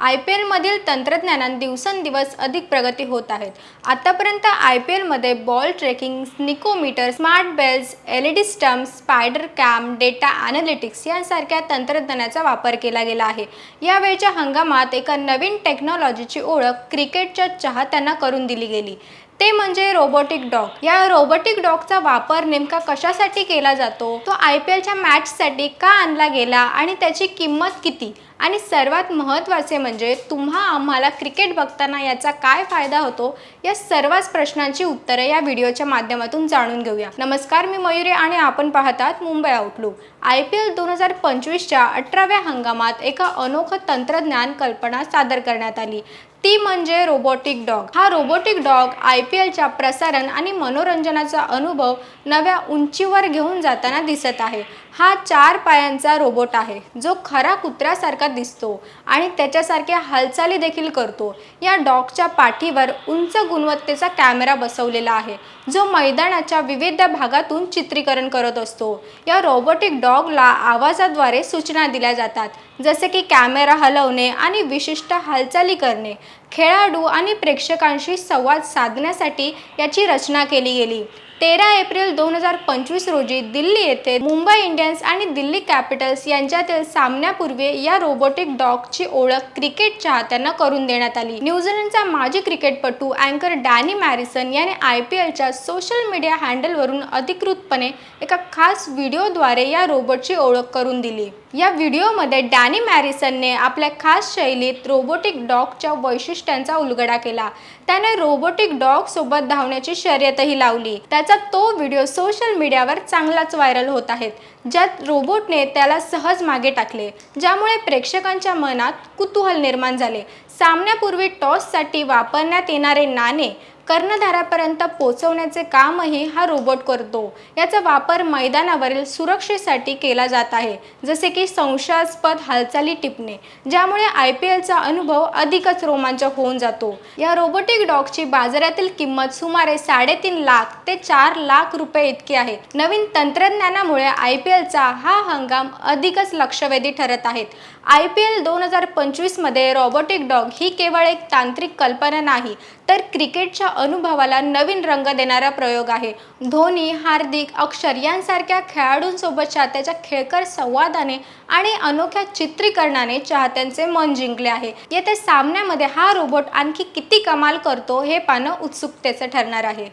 I P एलमधील तंत्रज्ञानात दिवसेंदिवस अधिक प्रगती होत आहेत आतापर्यंत आय पी एलमध्ये ball tracking snickometer smart bails L E D stump spider cam data analytics यांसारख्या तंत्रज्ञानाचा वापर केला गेला आहे. यावेळच्या हंगामात एका नवीन टेक्नॉलॉजीची ओळख क्रिकेटच्या चाहत्यांना करून दिली गेली. ते म्हणजे रोबोटिक डॉग. या रोबोटिक डॉगचा वापर नेमका कशासाठी केला जातो? तो आय पी एलच्या मॅचसाठी का आणला गेला आणि त्याची किंमत किती? आणि सर्वात महत्त्वाचे म्हणजे तुम्हा आम्हाला क्रिकेट बघताना याचा काय फायदा होतो? या सर्वच प्रश्नांची उत्तरे या व्हिडिओच्या माध्यमातून जाणून घेऊया. नमस्कार मी मयुरी आणि आपण पाहतात Mumbai outlook I P L दोन हजार पंचवीसच्या अठराव्या हंगामात एका अनोखं तंत्रज्ञान कल्पना सादर करण्यात आली. ती म्हणजे रोबोटिक डॉग. हा रोबोटिक डॉग आय पी एलच्या प्रसारण आणि मनोरंजनाचा अनुभव नव्या उंचीवर घेऊन जाताना दिसत आहे. हा चार पायांचा रोबोट आहे जो खरा कुत्र्यासारखा दिसतो आणि त्याच्यासारख्या हालचाली देखील करतो. या डॉगच्या पाठीवर उंच गुणवत्तेचा कॅमेरा बसवलेला आहे जो मैदानाच्या विविध भागातून चित्रीकरण करत असतो. या रोबोटिक डॉगला आवाजाद्वारे सूचना दिल्या जातात जसे की कॅमेरा हलवणे आणि विशिष्ट हालचाली करणे. खेळाडू आणि प्रेक्षकांशी संवाद साधण्यासाठी याची रचना केली गेली. तेरा एप्रिल दोन हजार पंचवीस रोजी दिल्ली येथे मुंबई इंडियन्स आणि दिल्ली कॅपिटल्स यांच्यातील सामन्यापूर्वी या रोबोटिक डॉगची ओळख क्रिकेट चाहत्यांना करून देण्यात आली. न्यूझीलंडचा माजी क्रिकेटपटू अँकर डॅनी मॅरिसन याने आय पी एलच्या सोशल मीडिया हँडलवरून अधिकृतपणे एका खास व्हिडिओद्वारे या रोबोटची ओळख करून दिली. या व्हिडिओमध्ये डॅनी मॅरिसनने आपल्या खास शैलीत रोबोटिक डॉगच्या वैशिष्ट्यांचा उलगडा केला. त्याने रोबोटिक डॉग सोबत धावण्याची शर्यतही लावली. त्याचा तो व्हिडिओ सोशल मीडियावर चांगलाच व्हायरल होत आहेत ज्यात रोबोटने त्याला सहज मागे टाकले ज्यामुळे प्रेक्षकांच्या मनात कुतूहल निर्माण झाले. सामन्यापूर्वी टॉससाठी वापरण्यात येणारे नाणे कर्णधारापर्यंत पोहोचवण्याचे कामही हा रोबोट करतो. याचा वापर मैदानावरील सुरक्षेसाठी केला जात आहे. जसे की संशयास्पद हालचाली टिपणे ज्यामुळे आय पी एलचा अनुभव अधिकच रोमांचक होऊन जातो. या रोबोटिक डॉगची बाजारातील किंमत सुमारे साडेतीन लाख ते चार लाख रुपये इतकी आहे. नवीन तंत्रज्ञानामुळे आय पी एलचा हा हंगाम अधिकच लक्षवेधी ठरत आहेत. आय पी एल दोन हजार पंचवीसमध्ये रोबोटिक डॉग ही केवळ एक तांत्रिक कल्पना नाही तर क्रिकेटच्या अनुभवाला नवीन रंग देणारा प्रयोग आहे. धोनी हार्दिक अक्षर यांसारख्या खेळाडूंसोबतच्या त्याच्या खेळकर संवादाने आणि अनोख्या चित्रीकरणाने चाहत्यांचे मन जिंकले आहे. येत्या सामन्यामध्ये हा रोबोट आणखी किती कमाल करतो हे पाहणं उत्सुकतेचं ठरणार आहे.